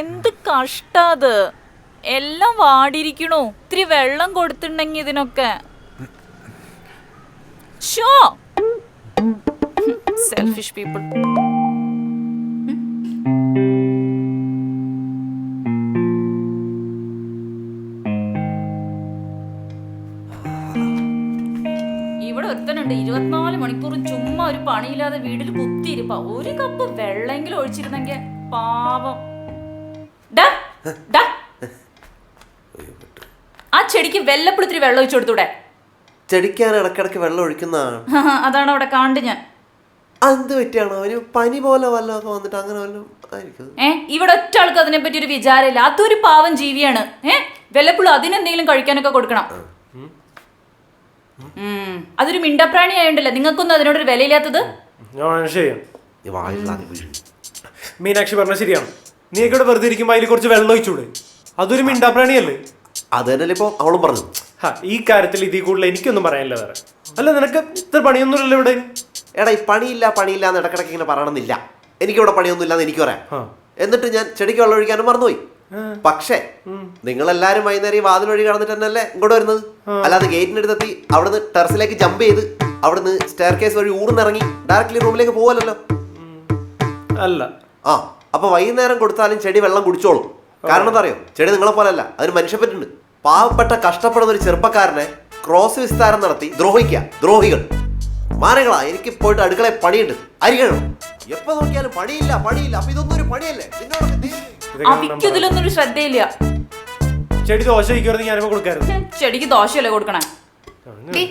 എന്ത് കഷ്ടാത്. എല്ലാം വാടിയിരിക്കണു. ഇത്തിരി വെള്ളം കൊടുത്തിട്ടുണ്ടെങ്കി ഇതിനൊക്കെ. ഷോ സെൽഫിഷ് പീപ്പിൾ ഒരു പണിയില്ലാതെ വീട്ടിൽ കുത്തിയിരിപ്പ. ഒരു കപ്പ് വെള്ളമെങ്കിലും ഒഴിച്ചിരുന്നെങ്കിൽ പാവം. ആ ചെടിക്ക് വെല്ലപ്പുളത്തിരി വെള്ളം ഒഴിച്ചു കൊടുത്തൂടെ? ചെടിക്കാൻ ഇടക്കിടക്ക് വെള്ളം ഒഴിക്കുന്നതാണ് അതാണ് അവിടെ കാണ്ട് ഞാൻ. അത് പറ്റിയാണ്? അവന് പനി പോലെ വല്ലതൊക്കെ വന്നിട്ട് അങ്ങനെ വല്ലതും ആയിരിക്കും. ഏ ഇവിടെ ഒറ്റ ആൾക്ക് അതിനെ പറ്റി ഒരു വിചാരമില്ല. അതൊരു പാവം ജീവിയാണ്. ഏ വെല്ലപ്പുള്ള അതിനെന്തെങ്കിലും കഴിക്കാനൊക്കെ കൊടുക്കണം. അതൊരു മിണ്ടപ്രാണി ആയോണ്ടല്ലേ? നിങ്ങൾക്കൊന്നും അതിനോടൊരു വിലയില്ലാത്തത്? ശരിയാണ്. മീനാക്ഷി പറഞ്ഞ ശരിയാണ്. നീ ഇവിടെ വെറുതെ ഇരിക്കുമ്പോൾ അതിൽ കുറച്ച് വെള്ളം ഒഴിച്ചൂടെ? അതൊരു മിണ്ടാപ്രാണിയല്ലേ? അത് തന്നെയല്ലേ ഇപ്പൊ അവളും പറഞ്ഞു ഹാ ഈ കാര്യത്തിൽ ഇതിൽ കൂടുതൽ എനിക്കൊന്നും പറയാനില്ല വേറെ. അല്ല നിനക്ക് ഇത്ര പണിയൊന്നുമില്ലല്ലോ ഇവിടെ? എടാ ഈ പണിയില്ല പണിയില്ല എന്ന് ഇടക്കിടക്ക് ഇങ്ങനെ പറയണമെന്നില്ല. എനിക്കിവിടെ പണിയൊന്നും ഇല്ലാന്ന് എനിക്ക് പറയാം. ആ. എന്നിട്ട് ഞാൻ ചെടിക്ക് വെള്ളം ഒഴിക്കാനും മറന്നുപോയി. പക്ഷേ നിങ്ങൾ വൈകുന്നേരം ഈ വാതിൽ വഴി കടന്നിട്ട് തന്നെയല്ലേ ഇങ്ങോട്ട് വരുന്നത്? അല്ലാതെ ഗേറ്റിന്റെ അടുത്തെത്തി അവിടുന്ന് ടെറസിലേക്ക് ജമ്പ് ചെയ്ത് അവിടുന്ന് സ്റ്റെയർ കേസ് വഴി ഊർന്നിറങ്ങി ഡയറക്റ്റ്ലി റൂമിലേക്ക് പോവല്ലോ അല്ല. ആ അപ്പൊ വൈകുന്നേരം കൊടുത്താലും ചെടി വെള്ളം കുടിച്ചോളും. കാരണം എന്താ അറിയോ? ചെടി നിങ്ങളെ പോലല്ല അതിന് മനുഷ്യപ്പറ്റുണ്ട് പാവപ്പെട്ട കഷ്ടപ്പെടുന്ന ഒരു ചെറുപ്പക്കാരനെ ക്രോസ് വിസ്താരം നടത്തി ദ്രോഹിക്ക ദ്രോഹികൾ. മാനകളാ എനിക്ക് പോയിട്ട് അടുക്കളയിൽ പണിയുണ്ട്. അരികണം? എപ്പോ നോക്കിയാലും പണിയില്ല പണിയില്ല. അപ്പൊ ഇതൊന്നും ഒരു പണിയല്ലേ. ഇതൊക്കെ അവിക്കും ഇതിലൊന്നും ഒരു ശ്രദ്ധയില്ല. ചെടി ദോശ വയ്ക്കുമായിരുന്നു ഞാനിപ്പോ കൊടുക്കായിരുന്നു. ചെടിക്ക് ദോശയല്ലേ കൊടുക്കണേ? ദേ,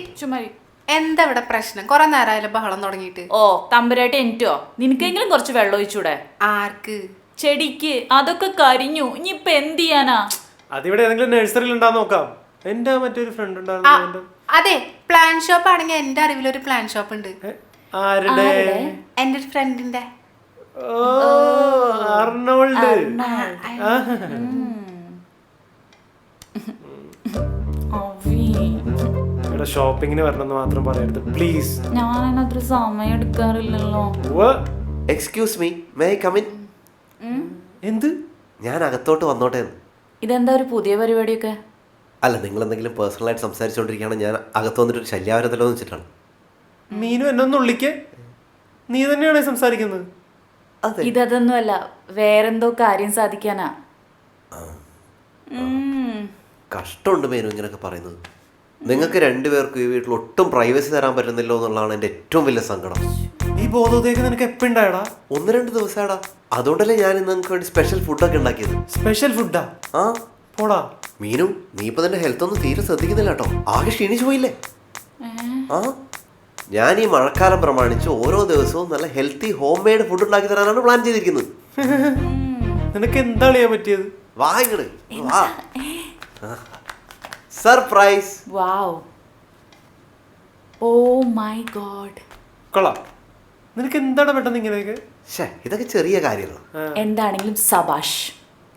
എന്താ ഇവിടെ പ്രശ്നം? കുറെ നേരമായാലും ബഹളം തുടങ്ങിയിട്ട്. ഓ തമ്പുരായിട്ട് എനിറ്റോ നിനക്കെങ്കിലും കുറച്ച് വെള്ളം ഒഴിച്ചൂടെ? ആർക്ക്? ചെടിക്ക്. അതൊക്കെ കരിഞ്ഞു. ഇനിയിപ്പൊ എന്ത് ചെയ്യാനാ? അതിവിടെ ഏതെങ്കിലും നഴ്സറിയിൽ ഉണ്ടാന്ന് നോക്കാം. എന്റെ മറ്റൊരു ഫ്രണ്ട് ആ, ഉണ്ടായിരുന്നു അതെ പ്ലാൻ ഷോപ്പ് ആണെങ്കിൽ എന്റെ അറിവിലൊരു ഒരു പ്ലാൻ ഷോപ്പ് ഉണ്ട് ആരുടെ? എന്റെ ഒരു ഫ്രണ്ടിന്റെ ഓ അർണോൾഡ്. ഇവിടെ ഷോപ്പിങ്ങിന് വരണമെന്ന് മാത്രം പറയരുത്. പ്ലീസ്. ഞാൻ അതിനത്ര സമയം എടുക്കാറില്ലല്ലോ. Excuse me may come in എന്ത്? ഞാൻ അകത്തോട്ട് വന്നോട്ടെ. ഇതെന്താ ഒരു പുതിയ പരിപാടിയൊക്കെ? അല്ല നിങ്ങൾ എന്തെങ്കിലും പേഴ്സണലായിട്ട് സംസാരിച്ചുകൊണ്ടിരിക്കുകയാണ് ഞാൻ അകത്ത് വന്നിട്ട് ഒരു ശല്യാവരത്തിലോ എന്ന് വെച്ചിട്ടാണ്. മീനു എന്നൊന്നുള്ളിക്കേ നീ തന്നെയാണ് സംസാരിക്കുന്നത്. ഇതൊന്നുമല്ല വേറെന്തോ കാര്യം സാധിക്കാനാ. കഷ്ടമുണ്ട് മേനു ഇങ്ങനെയൊക്കെ പറയുന്നത്. നിങ്ങൾക്ക് രണ്ടുപേർക്കും ഈ വീട്ടിൽ ഒട്ടും പ്രൈവസി തരാൻ പറ്റുന്നില്ലോ എന്നുള്ളതാണ് എന്റെ ഏറ്റവും വലിയ സങ്കടം. ഈ ബോധോദയൊക്കെ നിനക്ക് എപ്പോ ഉണ്ടായടാ ഒന്ന് രണ്ട് ദിവസമാടാ അതുകൊണ്ടല്ലേ ഞാൻ ഇന്ന് നിങ്ങൾക്ക് വേണ്ടി സ്പെഷ്യൽ ഫുഡൊക്കെ ഉണ്ടാക്കിയത്. സ്പെഷ്യൽ ഫുഡാ ആ? പോടാ. മീനു നീ ഇപ്പൊ നിന്റെ ഹെൽത്ത് ഒന്നും തീരെ ശ്രദ്ധിക്കുന്നില്ല കേട്ടോ. ആകെ ക്ഷീണിച്ചു പോയില്ലേ? ആ. ഞാൻ ഈ മഴക്കാലം പ്രമാണിച്ച് ഓരോ ദിവസവും നല്ല ഹെൽത്തി ഹോം മെയ്ഡ് ഫുഡ് ഉണ്ടാക്കി തരാനാണ് പ്ലാൻ ചെയ്തിരിക്കുന്നത്. നിനക്ക് എന്താ ചെയ്യാൻ പറ്റിയത്? വാ ഇങ്ങട്. വാ. Surprise wow oh my God കൊള്ളാം. നിനക്ക് എന്താണ് പെട്ടെന്ന് ഇങ്ങനെയൊക്കെ? ഷേ ഇതൊക്കെ ചെറിയ കാര്യമാണ് എന്താണെങ്കിലും സബാഷ്.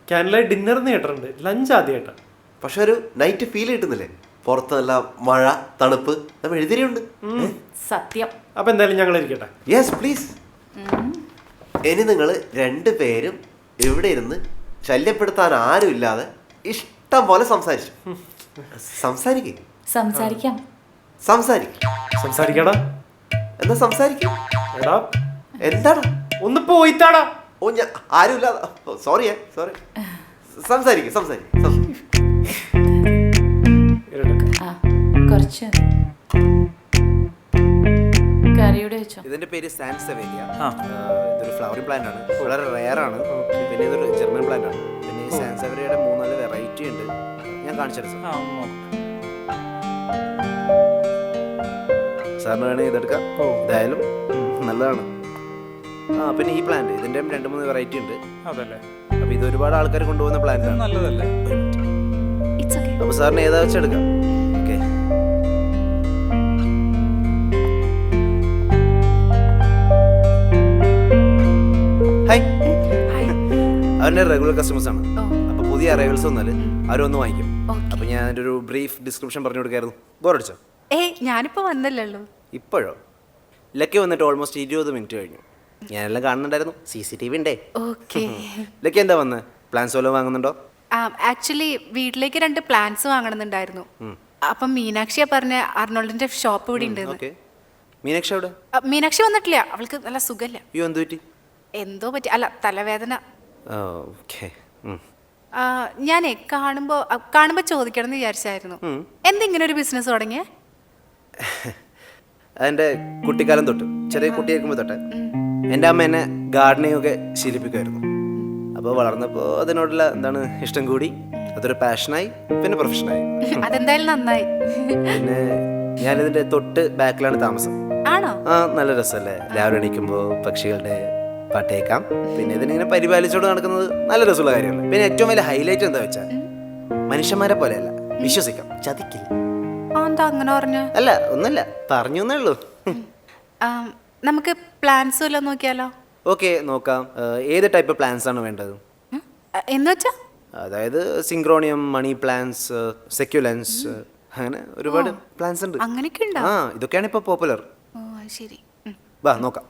ക്യാൻഡിലായി ഡിന്നർ എന്ന് കേട്ടിട്ടുണ്ട്. ലഞ്ച് ആദ്യമായിട്ടാണ് പക്ഷെ ഒരു നൈറ്റ് ഫീൽ കിട്ടുന്നില്ലേ? പുറത്ത് നല്ല മഴ തണുപ്പ് നമ്മൾ എഴുതിരിയുണ്ട് സത്യം. അപ്പൊ എന്തായാലും ഞങ്ങൾ ഇരിക്കട്ടെ? യെസ് പ്ലീസ് ഇനി നിങ്ങൾ രണ്ടുപേരും ഇവിടെ ഇരുന്ന് ശല്യപ്പെടുത്താൻ ആരും ഇല്ലാതെ ഇഷ്ടം പോലെ സംസാരിച്ചു. സംസാരിക്കേ. സംസാരിക്കാം. സംസാരിക്കും. സംസാരിക്കടാ. എന്നാ സംസാരിക്കും? എടാ. എന്താണ്? ഒന്ന് പോയിത്താടാ ഓ ഞാൻ ആരുമില്ല സോറിയേ സോറി സംസാരിക്കും സംസാരിക്കും. കുറച്ച് കറിയുടെ വെച്ചോ. ഇതിന്റെ പേര് സാൻസവേലിയ ഇതൊരു ഫ്ലവറിംഗ് പ്ലാന്റ് ആണ്. വളരെ റെയർ ആണ്. പിന്നെ ഇതൊരു ജർമ്മൻ പ്ലാന്റ് ആണ്. പിന്നെ ഈ സാൻസവേലിയയുടെ മൂന്നാൽ വെറൈറ്റി ഉണ്ട്. ഞാൻ കാണിച്ചു സാർ. സാറിന് വേണമെങ്കിൽ ഇതെടുക്കാം. ഇതായാലും നല്ലതാണ്. ആ പിന്നെ ഈ പ്ലാന്റ് ഇതിന്റെ രണ്ട് മൂന്ന് വെറൈറ്റി ഉണ്ട്. അതല്ലേ. അപ്പൊ ഇത് ഒരുപാട് ആൾക്കാർ കൊണ്ടുപോകുന്ന പ്ലാന്റ് ആണ്. നല്ലതല്ലേ? അപ്പൊ സാറിന് ഏതാ വെച്ച് അവരുടെ റെഗുലർ കസ്റ്റമേഴ്സ് ആണ്. അപ്പോൾ അപ്പൊ പുതിയ അറൈവൽസ് വന്നാൽ അവരൊന്ന് വാങ്ങിക്കും. അപ്പോൾ ഞാൻ ഒരു ബ്രീഫ് ഡിസ്ക്രിപ്ഷൻ പറഞ്ഞു കൊടുക്കായിരുന്നു. ബോറടിച്ചോ ഏയ് ഞാനിപ്പോ വന്നല്ലോ ഇപ്പോഴോ? ലക്കി വന്നിട്ട് ഓൾമോസ്റ്റ് ഇരുപത് മിനിറ്റ് കഴിഞ്ഞു. ഞാനെല്ലാം കാണുന്നുണ്ടായിരുന്നു. സി സി ടി വി ഉണ്ടേ. ഓക്കെ. ലക്കി എന്താ വന്ന്? പ്ലാൻസ് വല്ലതും വാങ്ങുന്നുണ്ടോ? ആക്ച്വലി വീട്ടിലേക്ക് രണ്ട് പ്ലാൻസ് വാങ്ങണമെന്നുണ്ടായിരുന്നു. അപ്പം മീനാക്ഷിയാ പറഞ്ഞ അർണോൾഡിന്റെ ഷോപ്പ് ഇവിടെ ഉണ്ട് മീനാക്ഷി അവിടെ മീനാക്ഷി വന്നിട്ടില്ല. അവൾക്ക് നല്ല സുഖമില്ല. എന്തോ പറ്റി? അല്ല തലവേദന. ഓക്കെ. ഞാനേ കാണുമ്പോ കാണുമ്പോൾ കാണുമ്പോ ചോദിക്കണം എന്ന് വിചാരിച്ചായിരുന്നു എന്തിങ്ങനെ ഒരു ബിസിനസ് തുടങ്ങിയേ? അതെന്റെ കുട്ടിക്കാലം തൊട്ട് ചെറിയ കുട്ടിയായിരിക്കുമ്പോൾ തൊട്ട്. എന്റെ അമ്മ എന്നെ ഗാർഡനിങ് ഒക്കെ ശീലിപ്പിക്കുമായിരുന്നു. അപ്പോൾ വളർന്നപ്പോൾ അതിനോടുള്ള എന്താണ് ഇഷ്ടം കൂടി? അതൊരു പാഷനായി പിന്നെ പ്രൊഫഷനായി അതെന്തായാലും നന്നായി. പിന്നെ ഞാനിതിന്റെ തൊട്ട് ബാക്കിലാണ് താമസം. ആണോ? ആ നല്ല രസമല്ലേ? രാവിലെ എണീക്കുമ്പോൾ പക്ഷികളുടെ പാട്ട് കേൾക്കാം പിന്നെ ഇതിനിങ്ങനെ പരിപാലിച്ചോട് നടക്കുന്നത് നല്ല രസമുള്ള കാര്യമാണ്. പിന്നെ ഏറ്റവും വലിയ ഹൈലൈറ്റ് എന്താ വെച്ചാൽ മനുഷ്യന്മാരെ പോലെയല്ല. വിശ്വസിക്കാം. ചതിക്കില്ല. അങ്ങനെ പറഞ്ഞു? അല്ല ഒന്നല്ല പറഞ്ഞു എന്നേ ഉള്ളൂ. നമുക്ക് പ്ലാൻസ് വല്ലതും നോക്കിയാലോ? ഓക്കെ നോക്കാം. ഏത് ടൈപ്പ് പ്ലാൻസ് ആണ് വേണ്ടത്? എന്ന് വെച്ചാ? അതായത് സിങ്ക്രോണിയം മണി പ്ലാൻസ് സെക്യുലൻസ് അങ്ങനെ ഒരുപാട് പ്ലാൻസ് ഉണ്ട്. അങ്ങനെയൊക്കെ ആ ഇതൊക്കെയാണ് ഇപ്പോൾ പോപ്പുലർ ഓ അത് ശരി. വാ നോക്കാം.